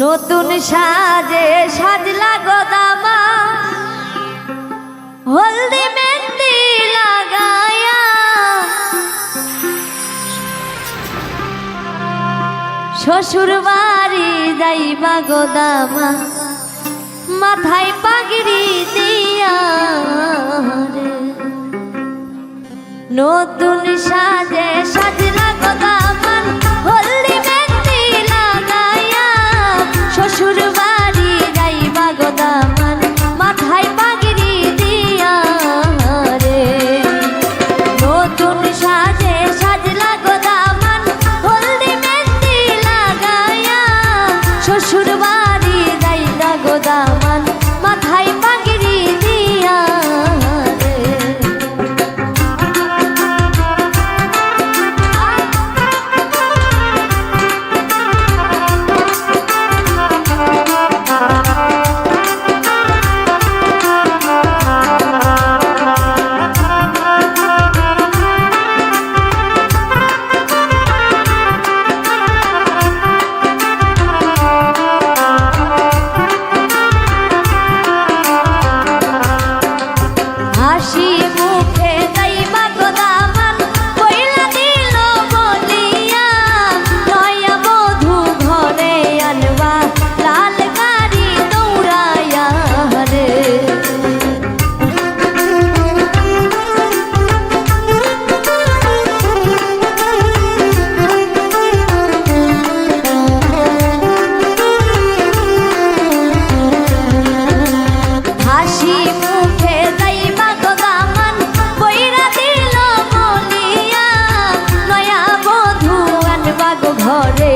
নতুন সাজে সাজলা গোদামা। হলদি মেহেন্দি লাগায়া। শ্বশুর বাড়ি যাইবা গোদামা। মাথায় পাগড়ি ঘরে